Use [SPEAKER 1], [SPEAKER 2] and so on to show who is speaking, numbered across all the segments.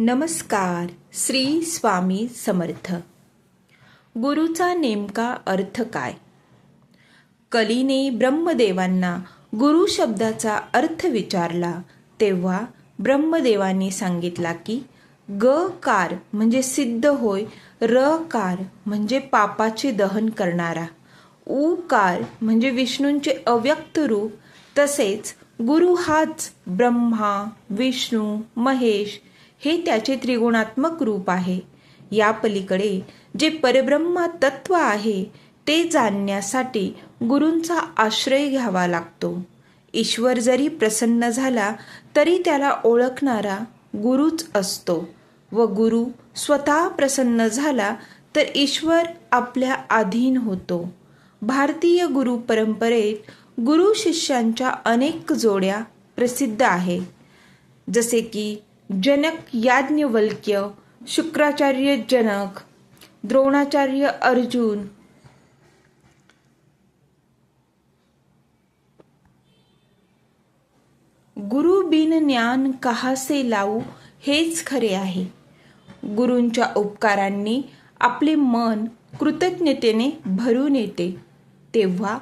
[SPEAKER 1] नमस्कार श्री स्वामी समर्थ. गुरुचा नेमका अर्थ काय? कलीने ब्रह्मदेवांना गुरु शब्दाचा अर्थ विचारला तेव्हा ब्रह्मदेवांनी सांगितला की ग कार म्हणजे सिद्ध होय र कार म्हणजे पापाचे दहन करणारा उ कार म्हणजे विष्णूंचे अव्यक्त रूप तसेच गुरु हाच ब्रह्मा विष्णू महेश हे त्याचे त्रिगुणात्मक रूप आहे. या पलीकडे जे परब्रह्मा तत्व आहे ते जाणण्यासाठी गुरूंचा आश्रय घ्यावा लागतो. ईश्वर जरी प्रसन्न झाला तरी त्याला ओळखणारा गुरुच असतो. व गुरु स्वतः प्रसन्न झाला तर ईश्वर आपल्या अधीन होतो. भारतीय गुरु परंपरेत गुरु शिष्यांच्या अनेक जोड्या प्रसिद्ध आहे. जसे की जनक याज्ञवल्क्य शुक्राचार्य जनक द्रोणाचार्य अर्जुन. गुरु बिन ज्ञान कहासे लावू हेच खरे आहे. गुरूंच्या उपकारांनी आपले मन कृतज्ञतेने भरून येते तेव्हा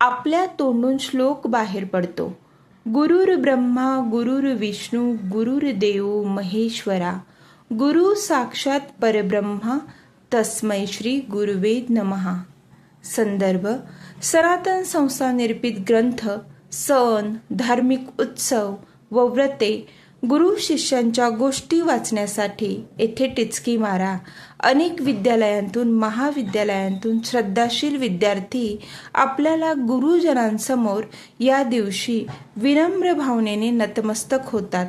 [SPEAKER 1] आपल्या तोंडून श्लोक बाहेर पडतो. गुरुर् ब्रह्मा गुरुर विष्णू गुरुर देव महेश्वरा. गुरु साक्षात परब्रह्मा तस्मै श्री गुरुवे नमहा संदर्भ सनातन संस्था निर्मित ग्रंथ सण धार्मिक उत्सव व व्रते गुरु शिष्यांच्या गोष्टी वाचण्यासाठी येथे टिचकी मारा. अनेक विद्यालयांतून महाविद्यालयांतून श्रद्धाशील विद्यार्थी आपल्याला गुरुजनांसमोर या दिवशी विनम्र भावनेने नतमस्तक होतात.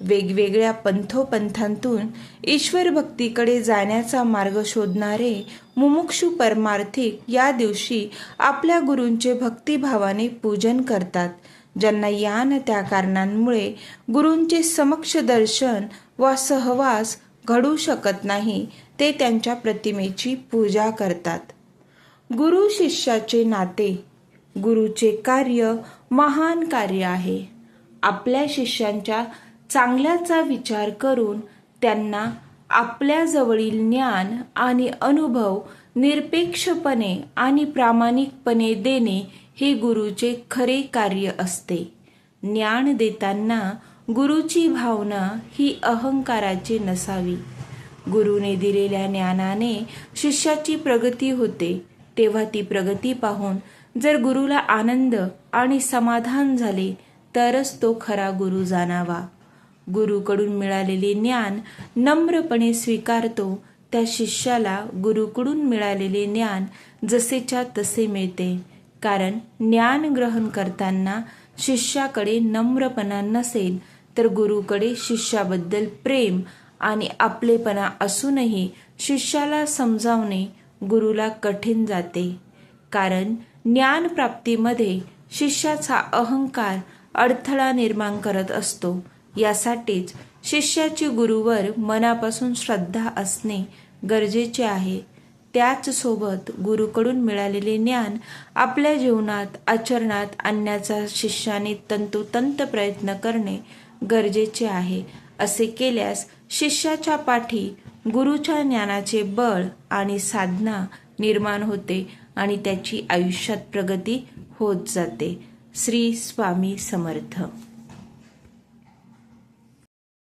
[SPEAKER 1] वेगवेगळ्या पंथोपंथांतून ईश्वर भक्तीकडे जाण्याचा मार्ग शोधणारे मुमुक्षू परमार्थिक या दिवशी आपल्या गुरूंचे भक्तिभावाने पूजन करतात. ज्यांना या न त्या कारणांमुळे गुरूंचे समक्ष दर्शन वा सहवास घडू शकत नाही ते त्यांच्या प्रतिमेची पूजा करतात. गुरु शिष्याचे नाते गुरुचे कार्य महान कार्य आहे. आपल्या शिष्यांच्या चांगल्याचा विचार करून त्यांना आपल्याजवळील ज्ञान आणि अनुभव निरपेक्षपणे आणि प्रामाणिकपणे देणे हे गुरुचे खरे कार्य असते. ज्ञान देताना गुरुची भावना ही अहंकाराची नसावी. गुरुने दिलेल्या ज्ञानाने शिष्याची प्रगती होते. तेव्हा ती प्रगती पाहून जर गुरुला आनंद आणि समाधान झाले तरच तो खरा गुरु जाणावा. गुरुकडून मिळालेले ज्ञान नम्रपणे स्वीकारतो त्या शिष्याला गुरुकडून मिळालेले ज्ञान जसेच्या तसे मिळते. कारण ज्ञान ग्रहण करताना शिष्याकडे नम्रपणा नसेल तर गुरुकडे शिष्याबद्दल प्रेम आणि आपलेपणा असूनही शिष्याला समजावणे गुरुला कठीण जाते. कारण ज्ञानप्राप्तीमध्ये शिष्याचा अहंकार अडथळा निर्माण करत असतो. यासाठीच शिष्याची गुरुवर मनापासून श्रद्धा असणे गरजेचे आहे. त्याचसोबत गुरुकडून मिळालेले ज्ञान आपल्या जीवनात आचरणात आणण्याचा शिष्याने तंतोतंत प्रयत्न करणे गरजेचे आहे. असे केल्यास शिष्याच्या पाठी गुरुच्या ज्ञानाचे बळ आणि साधना निर्माण होते आणि त्याची आयुष्यात प्रगती होत जाते. श्री स्वामी समर्थ.